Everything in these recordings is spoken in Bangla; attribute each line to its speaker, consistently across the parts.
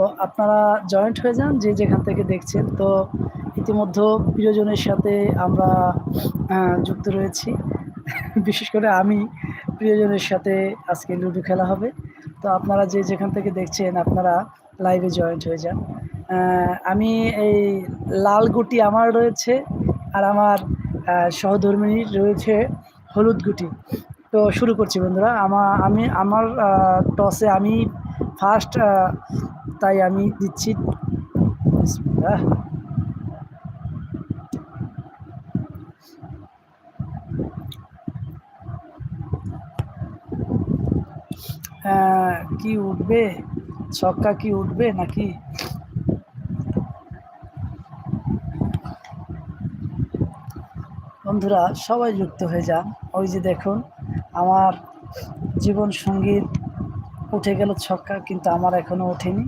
Speaker 1: তো আপনারা জয়েন্ট হয়ে যান, যে যেখান থেকে দেখছেন। তো ইতিমধ্যে প্রিয়জনের সাথে আমরা যুক্ত রয়েছি। বিশেষ করে আমি প্রিয়জনের সাথে আজকে লুডো খেলা হবে। তো আপনারা যে যেখান থেকে দেখছেন, আপনারা লাইভে জয়েন্ট হয়ে যান। আমি এই লাল গুটি আমার রয়েছে আর আমার সহধর্মিনীর রয়েছে হলুদ গুটি। তো শুরু করছি বন্ধুরা। আমা, আমি, আমার টসে আমি ফার্স্ট তাই আমি দিচ্ছি। কি উঠবে? ছক্কা কি উঠবে নাকি? বন্ধুরা, সবাই যুক্ত হয়ে যান। ওই যে দেখুন, আমার জীবন সংগীত উঠে গেল ছক্কা, কিন্তু আমার এখনও ওঠেনি।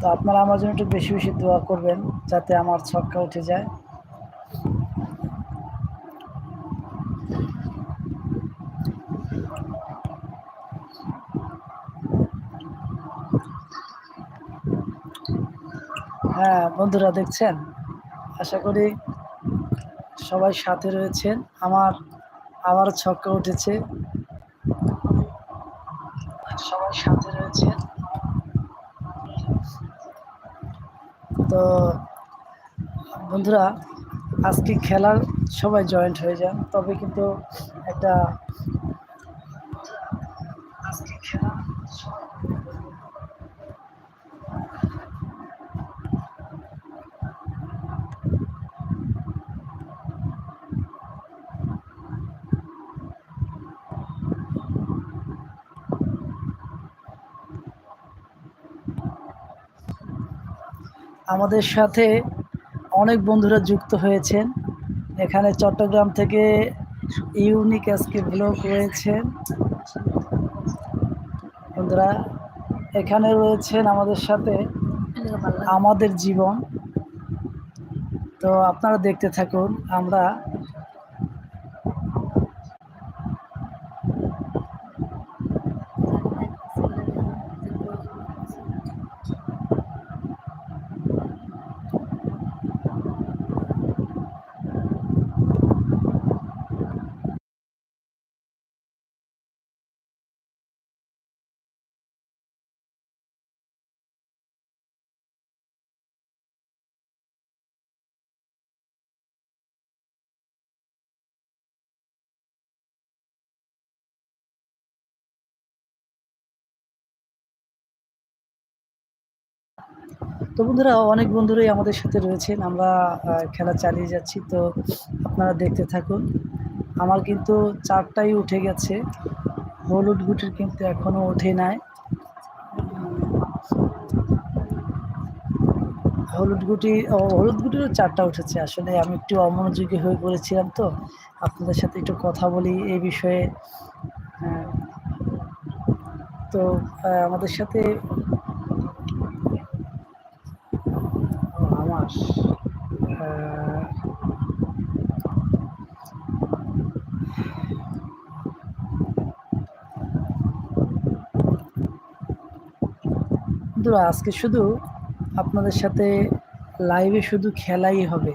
Speaker 1: তো আপনারা আমার জন্য একটু বেশি বেশি দোয়া করবেন যাতে আমার ছক্কা উঠে যায়। হ্যাঁ বন্ধুরা দেখছেন? আশা করি সবাই সাথে রয়েছেন। আমার আবার ছক্কা উঠেছে। সবাই সাথে রয়েছেন। তো বন্ধুরা আজকে খেলার সবাই জয়েন্ট হয়ে যান। তবে কিন্তু একটা আজকে খেলা আমাদের সাথে অনেক বন্ধুরা যুক্ত হয়েছেন। এখানে চট্টগ্রাম থেকে ইউনিক আজকে ব্লক রয়েছেন। বন্ধুরা, এখানে রয়েছেন আমাদের সাথে আমাদের জীবন। তো আপনারা দেখতে থাকুন, আমরা তো বন্ধুরা, অনেক বন্ধুরাই আমাদের সাথে রয়েছেন। আমরা খেলা চালিয়ে যাচ্ছি, তো আপনারা দেখতে থাকুন। আমার কিন্তু চারটাই উঠে গেছে। হলুদ গুটির কিন্তু এখনও ওঠে নাই। হলুদ গুটি হলুদ গুটিরও চারটা উঠেছে। আসলে আমি একটু অমনোযোগী হয়ে পড়েছিলাম তো। আপনাদের সাথে একটু কথা বলি এই বিষয়ে। তো আমাদের সাথে মাস। আজকে শুধু আপনাদের সাথে লাইভে শুধু খেলাই হবে।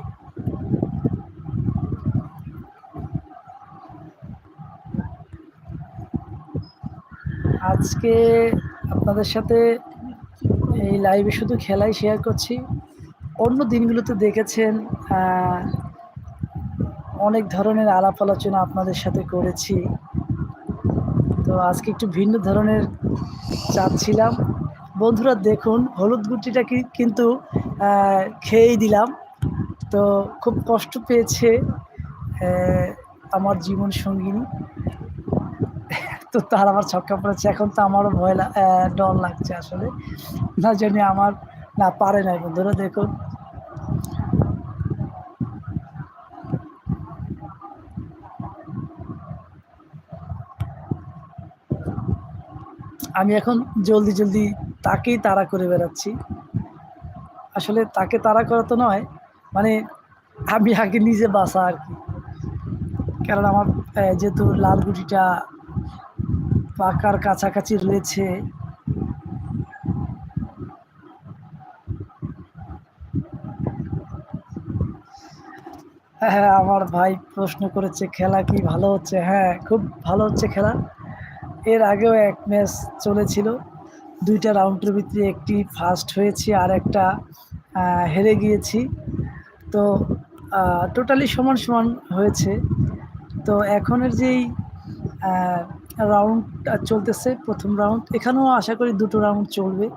Speaker 1: আজকে আপনাদের সাথে এই লাইভে শুধু খেলাই শেয়ার করছি। অন্য দিনগুলোতে দেখেছেন অনেক ধরনের আলাপ আলোচনা আপনাদের সাথে করেছি। তো আজকে একটু ভিন্ন ধরনের চাচ্ছিলাম বন্ধুরা দেখুন, হলুদ গুটিটা কিন্তু খেয়েই দিলাম। তো খুব কষ্ট পেয়েছে আমার জীবন সঙ্গিনী। তো তার আমার ছক্কা পড়েছে, এখন তো আমারও ভয় ডর লাগছে আসলে। না জানি আমার না, পারে নাই বন্ধুরা, দেখুন। আমি এখন জলদি জলদি তাকেই তাড়া করে বেড়াচ্ছি। আসলে তাকে তাড়া করা তো নয় মানে আমি আগে নিজে বাসা আর কি। কারণ আমার যেহেতু লাল গুটিটা পাকার কাছাকাছি রয়েছে হ্যাঁ, হ্যাঁ, আমার ভাই প্রশ্ন করেছে খেলা কি ভালো হচ্ছে? হ্যাঁ, খুব ভালো হচ্ছে খেলা। এর আগেও এক ম্যাচ চলেছিল। দুইটা রাউন্ডের ভিতরে একটি ফার্স্ট হয়েছি আর একটা হেরে গিয়েছি। তো টোটালি সমান, সমান হয়েছে। তো এখনের যেই রাউন্ড চলতেছে প্রথম রাউন্ড এখানেও আশা করি দুটো রাউন্ড চলবে।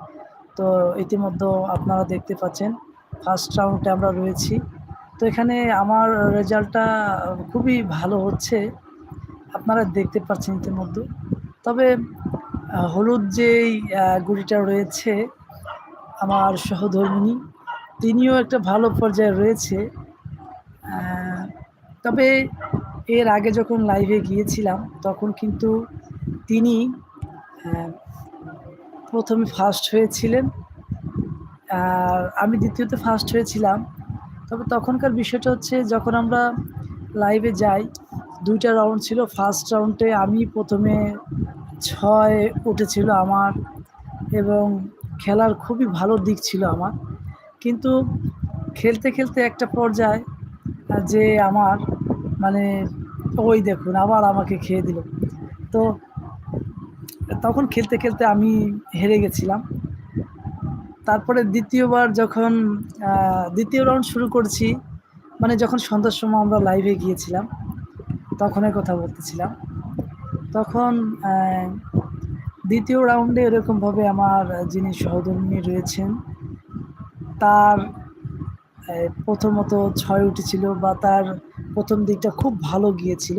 Speaker 1: তো ইতিমধ্যে আপনারা দেখতে পাচ্ছেন ফার্স্ট রাউন্ডে আমরা রয়েছি। তো এখানে আমার রেজাল্টটা খুবই ভালো হচ্ছে। আপনারা দেখতে পাচ্ছেন ইতিমধ্যে। তবে হলুদ যেই গুড়িটা রয়েছে আমার সহধর্মিণী, তিনিও একটা ভালো পর্যায়ে রয়েছে। তবে এর আগে যখন লাইভে গিয়েছিলাম তখন কিন্তু তিনি প্রথমে ফার্স্ট হয়েছিলেন। আর আমি দ্বিতীয়তে ফার্স্ট হয়েছিলাম। তবে তখনকার বিষয়টা হচ্ছে যখন আমরা লাইভে যাই দুইটা রাউন্ড ছিল। ফার্স্ট রাউন্ডে আমি ১ম এ ৬ উঠেছিল আমার এবং খেলার খুবই ভালো দিক ছিল আমার। কিন্তু খেলতে, খেলতে একটা পর্যায়ে যে আমার মানে ওই দেখুন আবার আমাকে খেয়ে দিল। তো তখন খেলতে, খেলতে আমি হেরে গেছিলাম। তারপরে দ্বিতীয়বার যখন দ্বিতীয় রাউন্ড শুরু করছি, মানে যখন সন্ধ্যার সময় আমরা লাইভে গিয়েছিলাম, তখনের কথা বলতেছিলাম। তখন দ্বিতীয় রাউন্ডে এরকমভাবে আমার যিনি সহধর্মিণী রয়েছেন, তার প্রথমত ছয় উঠেছিল বা তার প্রথম দিকটা খুব ভালো গিয়েছিল।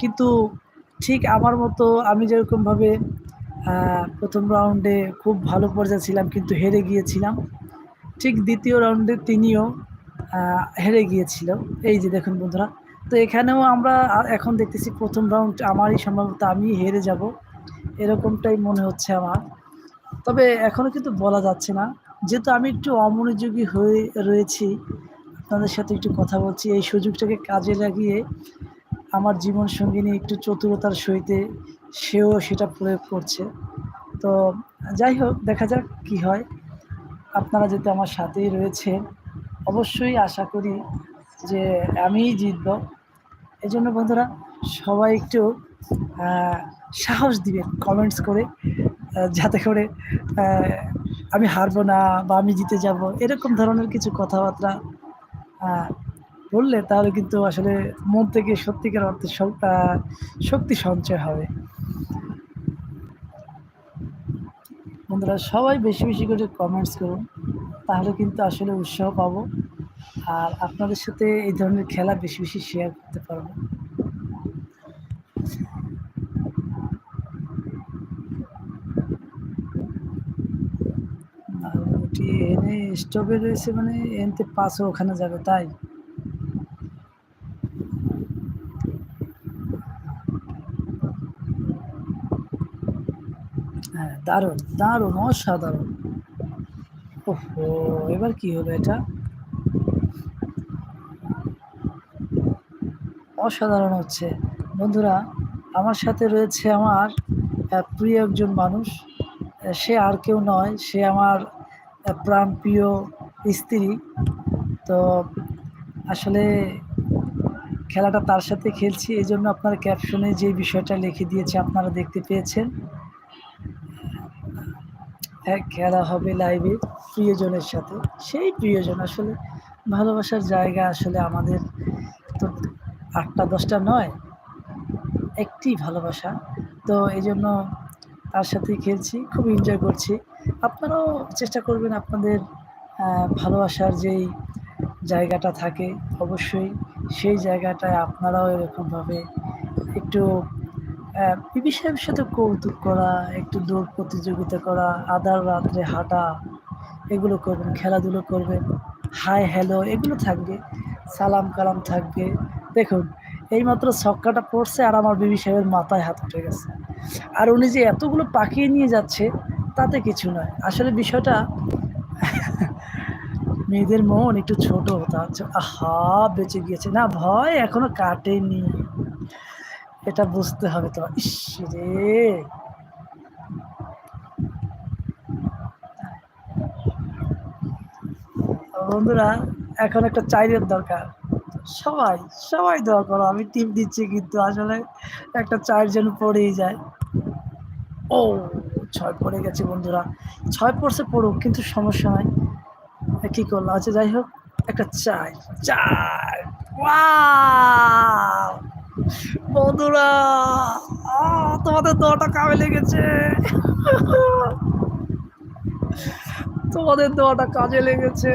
Speaker 1: কিন্তু ঠিক আমার মতো আমি যেরকমভাবে ১ম রাউন্ডে খুব ভালো পর্যায়ে ছিলাম কিন্তু হেরে গিয়েছিলাম। ঠিক দ্বিতীয় রাউন্ডে তিনিও হেরে গিয়েছিল। এই যে দেখুন বন্ধুরা। তো এখানেও আমরা এখন দেখতেছি প্রথম রাউন্ড আমারই সম্ভবত আমিই হেরে যাব। এরকমটাই মনে হচ্ছে আমার। তবে এখনও কিন্তু বলা যাচ্ছে না। যেহেতু আমি একটু অমনোযোগী হয়ে রয়েছি, আপনাদের সাথে একটু কথা বলছি। এই সুযোগটাকে কাজে লাগিয়ে আমার জীবন সঙ্গিনী একটু চতুরতার সহিতে সেও সেটা প্রয়োগ করছে। তো যাই হোক দেখা যাক কি হয়। আপনারা যেহেতু আমার সাথেই রয়েছেন, অবশ্যই আশা করি যে আমিই জিতব। এই জন্য বন্ধুরা সবাই একটু সাহস দিবেন কমেন্টস করে যাতে করে আমি হারবো না বা আমি জিতে যাব। এরকম ধরনের কিছু কথাবার্তা বললে তাহলে কিন্তু আসলে মন থেকে সত্যিকার অর্থে শক্তি সঞ্চয় হবে। বন্ধুরা সবাই বেশি, বেশি করে কমেন্টস করুন। তাহলে কিন্তু আসলে উৎসাহ পাবো। আর আপনাদের সাথে এই ধরনের খেলা বেশি, বেশি শেয়ার করতে পারব। এনে স্টপে রয়েছে মানে এনতে পাসও ওখানে যাবে তাই? হ্যাঁ, দারুণ, দারুণ, অসাধারণ! ওহো এবার কি হলো এটা? অসাধারণ হচ্ছে। বন্ধুরা আমার সাথে রয়েছে আমার প্রিয় একজন মানুষ। সে আর কেউ নয়, সে আমার প্রাণ প্রিয় স্ত্রী। তো আসলে খেলাটা তার সাথে খেলছি। এই জন্য আপনার ক্যাপশনে যে বিষয়টা লিখে দিয়েছে আপনারা দেখতে পেয়েছেন। খেলা হবে লাইভে প্রিয়জনের সাথে। সেই প্রিয়জন আসলে ভালোবাসার জায়গা আসলে আমাদের তো আটটা দশটা নয়, একটি ভালোবাসা। তো এই জন্য তার সাথেই খেলছি। খুব এনজয় করছি। আপনারাও চেষ্টা করবেন আপনাদের ভালোবাসার যেই জায়গাটা থাকে অবশ্যই সেই জায়গাটায় আপনারাও এরকমভাবে একটু অ্যা বিষয়ের সাথে কৌতুক করা, একটু দৌড় প্রতিযোগিতা করা, আধার রাত্রে হাঁটা, এগুলো করবেন, খেলাধুলো করবেন। হাই, হ্যালো এগুলো থাকবে। সালাম কালাম থাকবে। দেখুন এইমাত্র ছক্কাটা পড়ছে আর আমার বিবি সাহেবের মাথায় হাত উঠে গেছে। আর উনি যে এতগুলো পাকিয়ে নিয়ে যাচ্ছে তাতে কিছু নয়। আসলে বিষয়টা মেয়েদের মন একটু ছোট হতে হচ্ছে। আহা! বেঁচে গিয়েছে। না ভয় এখনও কাটেনি। এটা বুঝতে হবে তো। ইসরে! বন্ধুরা, এখন একটা চাইরের দরকার। সবাই সবাই দোয়া করো, আমি টিপ দিচ্ছি কিন্তু আসলে একটা চার যেন পড়েই যায় ও, ছয় পড়ে গেছে বন্ধুরা ছয় পড়ছে পড়ুক, কিন্তু সমস্যা নাই কি করল আচ্ছা যাই হোক, একটা চার চার Wow! বন্ধুরা তোমাদের দোয়াটা কামে লেগেছে। তোমাদের দোয়াটা কাজে লেগেছে।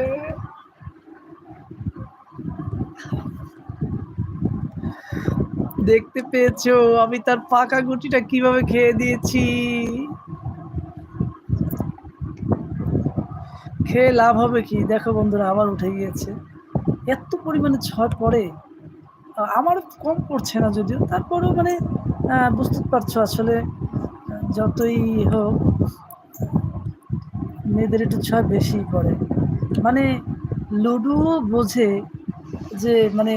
Speaker 1: দেখতে পেয়েছ, আমি তার পাকা গুটিটা কীভাবে খেয়ে দিয়েছি? খেয়ে লাভ হবে কি? দেখো বন্ধুরা, আবার উঠে গিয়েছে। এত পরিমাণে ছয় পড়ে। আমার কম পড়ছে না যদিও, তারপরেও মানে বুঝতে পারছ আসলে, যতই হোক, মেয়েদের একটু ছয় বেশি পড়ে। মানে লুডু বোঝে যে মানে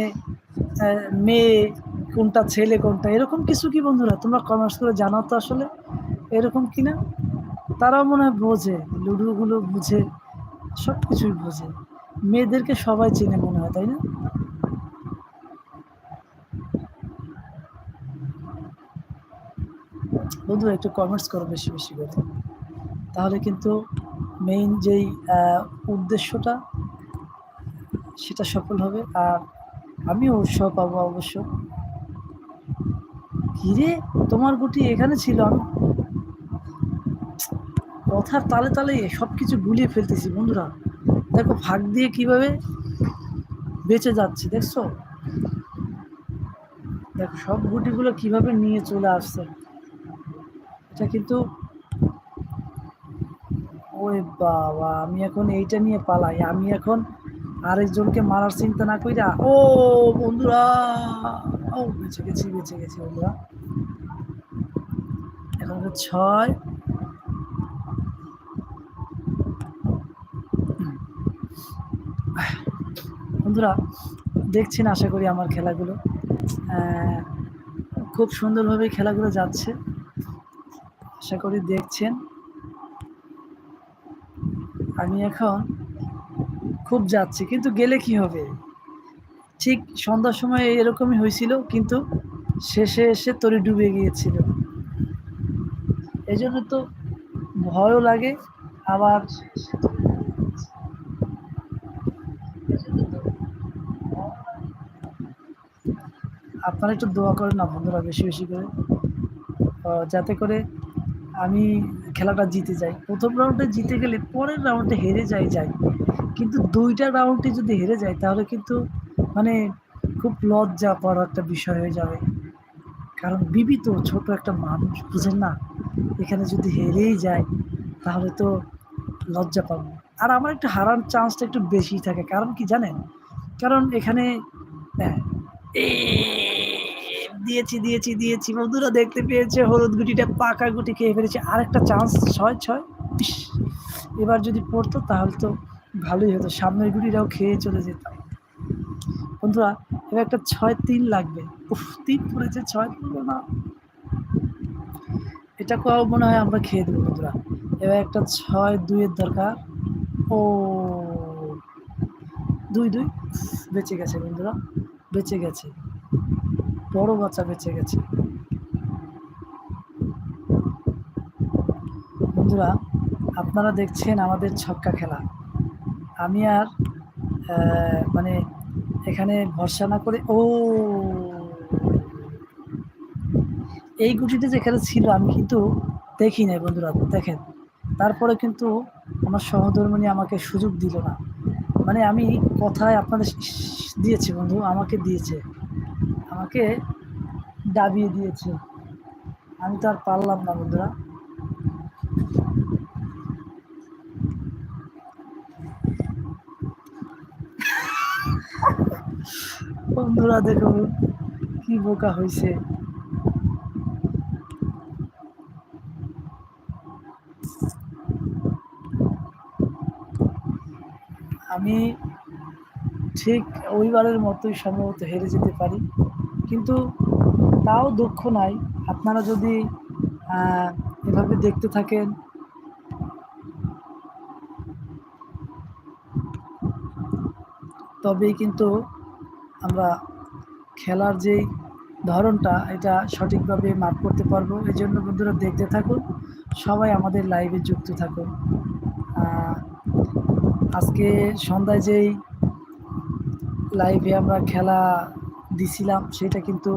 Speaker 1: মেয়ে কোনটা, ছেলে কোনটা, এরকম কিছু কি বন্ধুরা? তোমরা কমার্স করে জানো তো আসলে, এরকম কি না তারাও মনে হয় বোঝে, লুডুগুলো বুঝে সব কিছুই বোঝে। মেয়েদেরকে সবাই চেনে মনে হয়, তাই না? বন্ধুরা, একটু কমেন্টস করো বেশি বেশি করে। তাহলে কিন্তু মেইন যেই উদ্দেশ্যটা, সেটা সফল হবে। আর আমিও উৎসাহ পাবো অবশ্য। কিরে, তোমার গুটি এখানে ছিল? আমি কথার তালে তালে সব কিছু গুলিয়ে ফেলতেছি বন্ধুরা। দেখো ভাগ দিয়ে কীভাবে বেঁচে যাচ্ছে, দেখছ? দেখো, সব গুটিগুলো কীভাবে নিয়ে চলে আসছে। এটা কিন্তু ওরে বাবা, আমি এখন এইটা নিয়ে পালাই। আমি এখন আরেকজনকে মারার চিন্তা না কইরা, ও বন্ধুরা, ও বেঁচে গেছি বেঁচে গেছি বন্ধুরা। এখন ছয়। বন্ধুরা, দেখছেন আশা করি আমার খেলাগুলো। খুব সুন্দরভাবে খেলাগুলো যাচ্ছে। আশা করি দেখছেন। আমি এখন খুব যাচ্ছি, কিন্তু গেলে কি হবে? ঠিক সন্ধ্যার সময় এরকমই হয়েছিল, কিন্তু শেষে এসে তরি ডুবে গিয়েছিল। এই জন্য তো ভয়ও লাগে, আবার আপনারা একটু দোয়া করেন না বন্ধুরা, বেশি বেশি করে। যাতে করে আমি খেলাটা জিতে যাই। প্রথম রাউন্ডে জিতে গেলে পরের রাউন্ডে হেরে যাই যাই। কিন্তু দুইটা রাউন্ডে যদি হেরে যায় তাহলে কিন্তু মানে খুব লজ্জা পাওয়ার একটা বিষয় হয়ে যাবে। কারণ বিবি তো ছোট একটা মানুষ বুঝেন না? এখানে যদি হেরেই যায় তাহলে তো লজ্জা পাবো আর আমার একটু হারার চান্সটা একটু বেশি থাকে। কারণ কি জানেন? কারণ এখানে হ্যাঁ, দিয়েছি দিয়েছি দিয়েছি। বন্ধুরা দেখতে পেয়েছে, হলুদ গুটিটা পাকা গুটি খেয়ে ফেলেছে। আরেকটা চান্স ছয় ছয়? এবার যদি পড়তো তাহলে তো ভালোই হতো। সামনের গুটিটাও খেয়ে চলে যেতাম। বন্ধুরা, এবার একটা ছয়, তিন লাগবে। উফ, তিন পড়েছে, ছয় পড়ল না। এটা কেউ মনে হয় আমরা খেয়ে দেবো, বন্ধুরা। এবার একটা ছয়, দুইয়ের দরকার। ও, দুই দুই। বেঁচে গেছে, বন্ধুরা। বেঁচে গেছে। বড় বাচ্চা বেঁচে গেছে। বন্ধুরা, আপনারা দেখছেন আমাদের ছক্কা খেলা। আমি আর মানে এখানে ভরসা না করে, ও! এই গুটিটা যেখানে ছিল, আমি কিন্তু দেখি নাই বন্ধুরা, দেখেন। তারপরে কিন্তু আমার সহধর্মিনী আমাকে সুযোগ দিল না। মানে আমি কথায় আপনাদের দিয়েছি বন্ধু, আমাকে দিয়েছে। আমাকে দাবিয়ে দিয়েছে। আমি তো আর পারলাম না, বন্ধুরা। বন্ধুরা, দেখো কি বোকা হয়েছে আমি ঠিক ওইবারের মতোই সম্ভবত হেরে যেতে পারি। কিন্তু তাও দুঃখ নাই। আপনারা যদি এভাবে দেখতে থাকেন। তবেই কিন্তু আমরা খেলার যেই ধরনটা, এটা সঠিকভাবে মাপ করতে পারব। এই জন্য বন্ধুরা দেখতে থাকুন, সবাই আমাদের লাইভে যুক্ত থাকুন। আজকে সন্ধ্যায় যেই লাইভে আমরা খেলা দিছিলাম, সেটা কিন্তু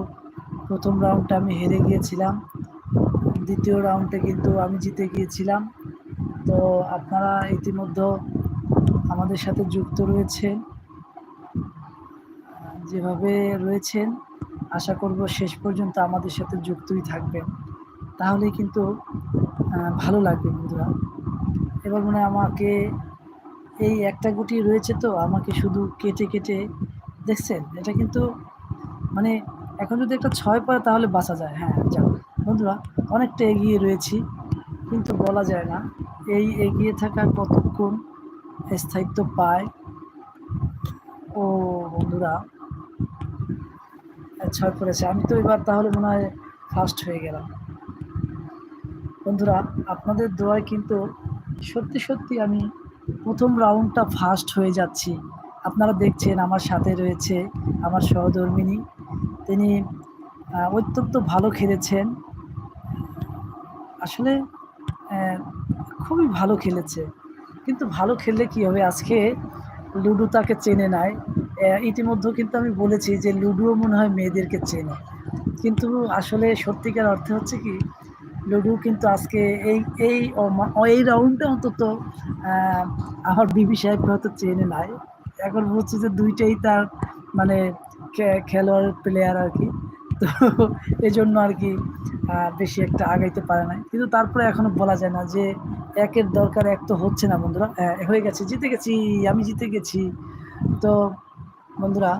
Speaker 1: প্রথম রাউন্ডটা আমি হেরে গিয়েছিলাম। দ্বিতীয় রাউন্ডে কিন্তু আমি জিতে গিয়েছিলাম। তো আপনারা ইতিমধ্যে আমাদের সাথে যুক্ত রয়েছেন। যেভাবে রয়েছেন, আশা করব শেষ পর্যন্ত আমাদের সাথে যুক্তই থাকবেন। তাহলে কিন্তু ভালো লাগবে বন্ধুরা। এবার মনে আমাকে এই একটা গুটি রয়েছে তো, আমাকে শুধু কেটে কেটে দেখছেন? এটা কিন্তু মানে এখন যদি একটা ছয় পড়ে তাহলে বাঁচা যায়। হ্যাঁ যাক। বন্ধুরা, অনেকটা এগিয়ে রয়েছি, কিন্তু বলা যায় না। এই এগিয়ে থাকা কতক্ষণ স্থায়িত্ব পায়? ও বন্ধুরা ছয় পড়েছে। আমি তো এবার তাহলে মনে হয় ফার্স্ট হয়ে গেলাম। বন্ধুরা, আপনাদের দোয়ায় কিন্তু সত্যি সত্যি আমি প্রথম রাউন্ডটা ফার্স্ট হয়ে যাচ্ছি। আপনারা দেখছেন, আমার সাথে রয়েছে আমার সহধর্মিনী। তিনি অত্যন্ত ভালো খেলেছেন। আসলে খুবই ভালো খেলেছে। কিন্তু ভালো খেললে কি হবে? আজকে লুডো তাকে চেনে নাই। ইতিমধ্যে কিন্তু আমি বলেছি যে লুডোও মনে হয় মেয়েদেরকে চেনে। কিন্তু আসলে সত্যিকার অর্থে হচ্ছে কি, লুডো কিন্তু আজকে এই এই এই রাউন্ডে অন্তত আমার বিবি সাহেবকে হয়তো চেনে নাই। এখন বলছে যে দুইটাই তার মানে খেলোয়াড় প্লেয়ার আর কি তো এই জন্য আর কি বেশি একটা আগাইতে পারে না কিন্তু তারপরে এখনও বলা যায় না যে একের দরকার এক তো হচ্ছে না বন্ধুরা। হ্যাঁ, হয়ে গেছে জিতে গেছি আমি জিতে গেছি। তো বন্ধুরা